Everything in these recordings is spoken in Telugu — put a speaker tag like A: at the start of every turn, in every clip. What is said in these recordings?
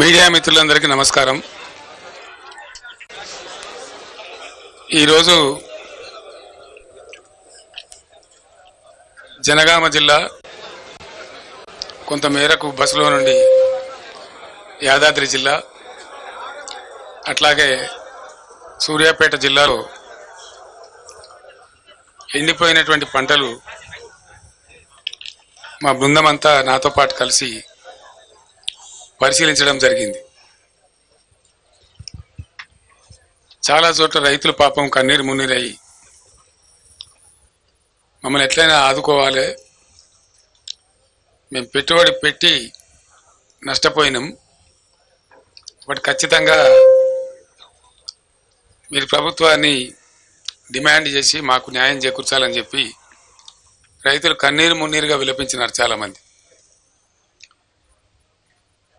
A: మీడియా మిత్రులందరికీ నమస్కారం. ఈరోజు జనగామ జిల్లా కొంతమేరకు బస్సులో నుండి యాదాద్రి జిల్లా అట్లాగే సూర్యాపేట జిల్లాలో ఎండిపోయినటువంటి పంటలు మా బృందం అంతా నాతో పాటు కలిసి పరిశీలించడం జరిగింది. చాలా చోట్ల రైతులు పాపం కన్నీరు మున్నీరయ్యి మమ్మల్ని ఎట్లయినా ఆదుకోవాలి మేము పెట్టుబడి పెట్టి నష్టపోయినాం. బట్ ఖచ్చితంగా మీరు ప్రభుత్వాన్ని డిమాండ్ చేసి మాకు న్యాయం చేకూర్చాలని చెప్పి రైతులు కన్నీరు మున్నీరుగా విలపించినారు చాలామంది.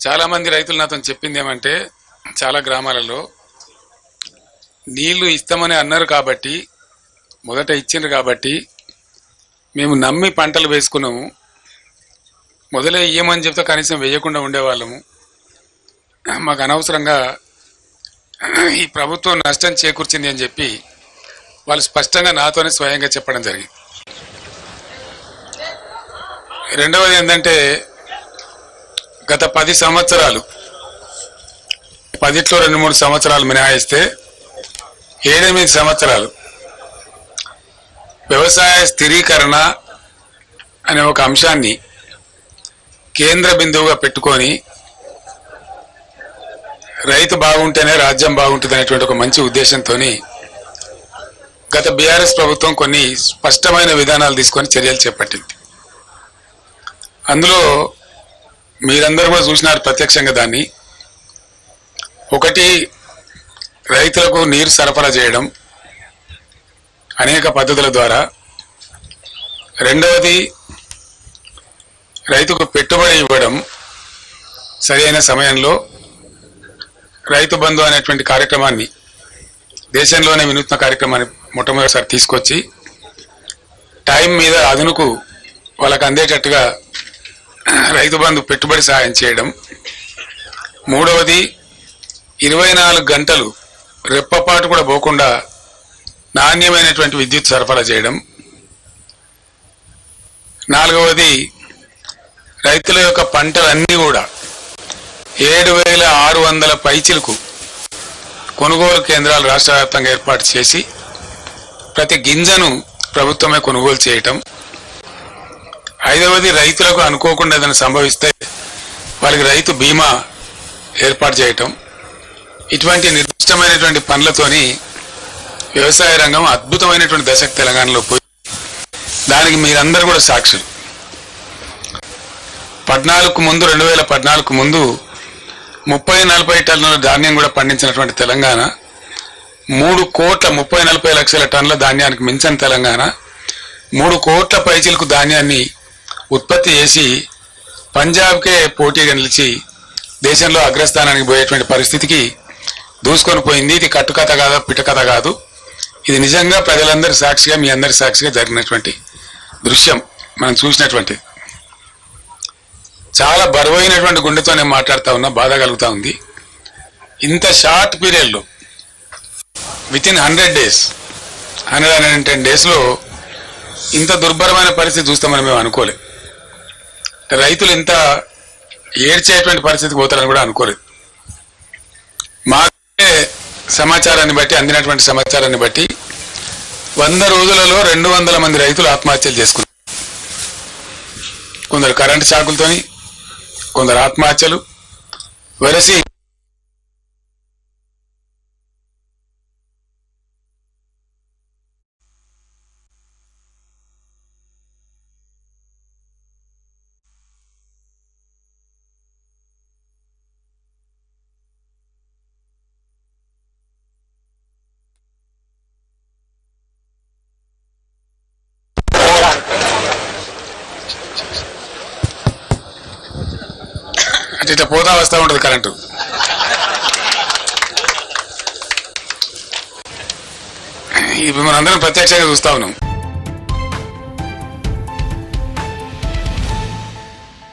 A: చాలా మంది రైతులు నాతో చెప్పింది ఏమంటే చాలా గ్రామాలలో నీళ్ళు ఇస్తామని అన్నారు కాబట్టి మొదట ఇచ్చిండ్రు కాబట్టి మేము నమ్మి పంటలు వేసుకున్నాము. మొదలే ఇయ్యమని చెప్తే కనీసం వేయకుండా ఉండేవాళ్ళము. మాకు అనవసరంగా ఈ ప్రభుత్వం నష్టం చేకూర్చింది అని చెప్పి వాళ్ళు స్పష్టంగా నాతోనే స్వయంగా చెప్పడం జరిగింది. రెండవది ఏంటంటే గత పది సంవత్సరాలు పదిట్లో రెండు మూడు సంవత్సరాలు మినహాయిస్తే ఏడెనిమిది సంవత్సరాలు వ్యవసాయ స్థిరీకరణ అనే ఒక అంశాన్ని కేంద్ర బిందువుగా పెట్టుకొని రైతు బాగుంటేనే రాజ్యం బాగుంటుంది అనేటువంటి ఒక మంచి ఉద్దేశంతో గత బీఆర్ఎస్ ప్రభుత్వం కొన్ని స్పష్టమైన విధానాలు తీసుకొని చర్యలు చేపట్టింది. అందులో మీరందరూ కూడా చూసినారు ప్రత్యక్షంగా దాన్ని. ఒకటి రైతులకు నీరు సరఫరా చేయడం అనేక పద్ధతుల ద్వారా. రెండవది రైతుకు పెట్టుబడి ఇవ్వడం సరైన సమయంలో రైతు బంధు అనేటువంటి కార్యక్రమాన్ని దేశంలోనే వినూత్న కార్యక్రమాన్ని మొట్టమొదటిసారి తీసుకొచ్చి టైం మీద అదునుకు వాళ్ళకు అందేటట్టుగా రైతు బంధు పెట్టుబడి సాయం చేయడం. మూడవది ఇరవై నాలుగు గంటలు రెప్పపాటు కూడా పోకుండా నాణ్యమైనటువంటి విద్యుత్ సరఫరా చేయడం. నాలుగవది రైతుల యొక్క పంటలన్నీ కూడా ఏడు వేల ఆరు వందల పైచిలకు కొనుగోలు కేంద్రాలు రాష్ట్ర వ్యాప్తంగా ఏర్పాటు చేసి ప్రతి గింజను ప్రభుత్వమే కొనుగోలు చేయటం. ఐదవది రైతులకు అనుకోకుండా ఏదైనా సంభవిస్తే వాళ్ళకి రైతు బీమా ఏర్పాటు చేయటం ఇటువంటి నిర్దిష్టమైనటువంటి పనులతోని వ్యవసాయ రంగం అద్భుతమైనటువంటి దశకు తెలంగాణలో పోయి దానికి మీరందరూ కూడా సాక్షులు. పద్నాలుగు ముందు రెండు వేల పద్నాలుగు ముందు ముప్పై నలభై టన్నుల ధాన్యం కూడా పండించినటువంటి తెలంగాణ మూడు కోట్ల ముప్పై నలభై లక్షల టన్నుల ధాన్యానికి మించిన తెలంగాణ మూడు కోట్ల పైచిలకు ధాన్యాన్ని ఉత్పత్తి చేసి పంజాబ్కే పోటీగా నిలిచి దేశంలో అగ్రస్థానానికి పోయేటువంటి పరిస్థితికి దూసుకొని పోయింది. ఇది కట్టుకథ కాదు పిటకథ కాదు. ఇది నిజంగా ప్రజలందరి సాక్షిగా మీ అందరి సాక్షిగా జరిగినటువంటి దృశ్యం. మనం చూసినటువంటి చాలా బరువైనటువంటి గుండెతో నేను మాట్లాడుతూ ఉన్నా బాధ కలుగుతూ ఉంది. ఇంత షార్ట్ పీరియడ్లో with in hundred days hundred and ten డేస్లో ఇంత దుర్భరమైన పరిస్థితి చూస్తామని మేము అనుకోలేదు రైతులు ఇంత ఏడ్చేటువంటి పరిస్థితికి పోతారని కూడా అనుకోలేదు. మాకే సమాచారాన్ని బట్టి అందినటువంటి సమాచారాన్ని బట్టి వంద రోజులలో రెండు వందల మంది రైతులు ఆత్మహత్యలు చేసుకున్నారు. కొందరు కరెంటు షాకులతోని కొందరు ఆత్మహత్యలు వెరసి ఇట్లా పోతా వస్తూ ఉంటుంది కరెంటు. ఇప్పుడు మనందరం ప్రత్యక్షంగా చూస్తా ఉన్నాం.